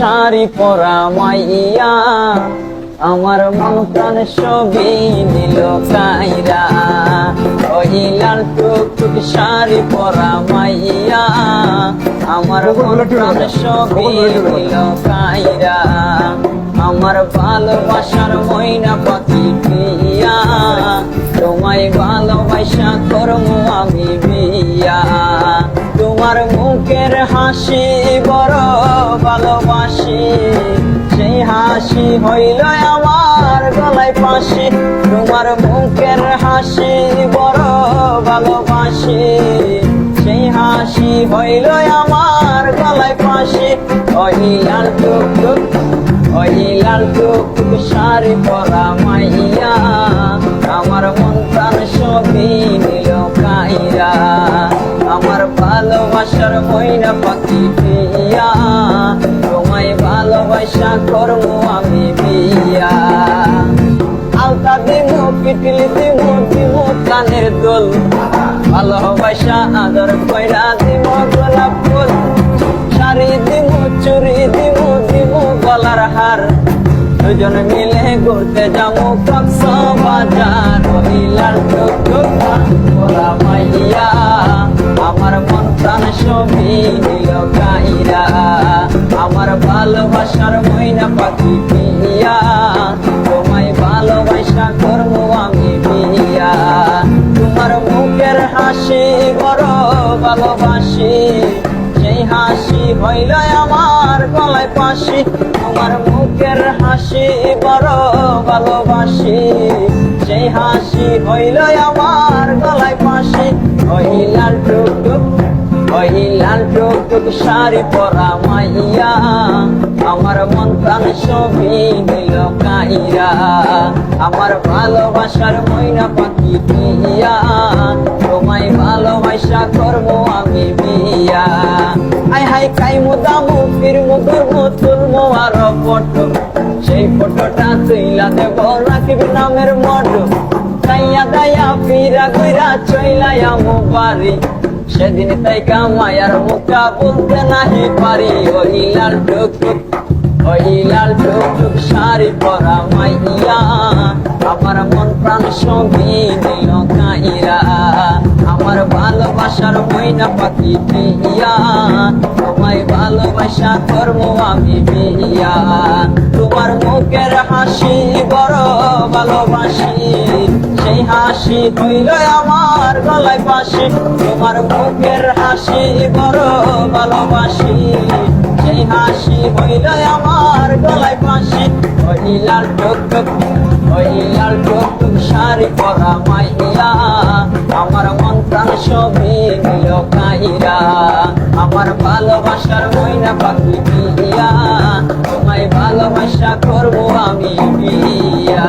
শাড়ি পরা মাইয়া আমার মন প্রাণ সবই নিল কাইরা ওই লাল শাড়ি পরা মাইয়া আমার মন প্রাণ সবই নিল কাইরা আমার ভালোবাসার ময়না তোমার মুখের হাসি বড় ভালোবাসি। সেই হাসি হইল আমার গলায় পাশি তোমার মুখের হাসি বড় ভালোবাসি। সেই হাসি হইল আমার গলায় পাশি ওই লাল টুক টুক ওই লাল টুক শাড়ি পরা মাইয়া। ময়না পাখি পিয়া তোমায় ভালোবাসা করব আমি বিয়া আলতা দিমু, পিটলি দিমু দিমু কানের দোল। ভালোবাসা আদর কইরা দিমু গোলাপ ফুল। শাড়ি দিমু চুরি দিমু দিমু গলার হার। দুজন মিলে ঘুরতে যাব কক্স বাজার ওইলার টুক সেই হাসি হইল আমার গলায় পাশি তোমার মুখের হাসি বড় ভালোবাসি। সেই হাসি হইল আমার গলায় পাশি ওই লাল টুক টুক ওই টুক টুক শাড়ি পরা মাইয়া। আমার মন প্রাণ সবই দিল কাইরা, আমার ভালোবাসার ময়না পাখি পিয়া আই হাই কাই মুদামু ফির মুদুর মুতুল মোয়ার ফটো। সেই ফটোটা তুইলা দেব, রাখিবি নামের মটো। তাইয়া দায়া ফিরা কইরা চইলায়া মো বাড়ি। সেদিন তাই কামায়ার মুখা বলতে নাহি পারি। ওই লাল টুক টুক ওই লাল টুক টুক শাড়ি পরা মাইয়া। আমার মন প্রাণ সবই দিল আমার ভালোবাসার ময়না পাখি পিয়া তোমায় ভালোবাসা করব আমি বিয়া তোমার মুখের হাসি, বড় ভালোবাসি। সেই হাসি হইল আমার গলায় পাশি তোমার মুখের হাসি, বড় ভালোবাসি। সেই হাসি হইল আমার গলায় পাশি ওই লাল টুক টুক শাড়ি পরা মাইয়া। আমার প্রাণ সবে গেল কাইরা আমার ভালোবাসার ময়না পাখি বিয়া তোমায় ভালোবাসা করব আমি বিয়া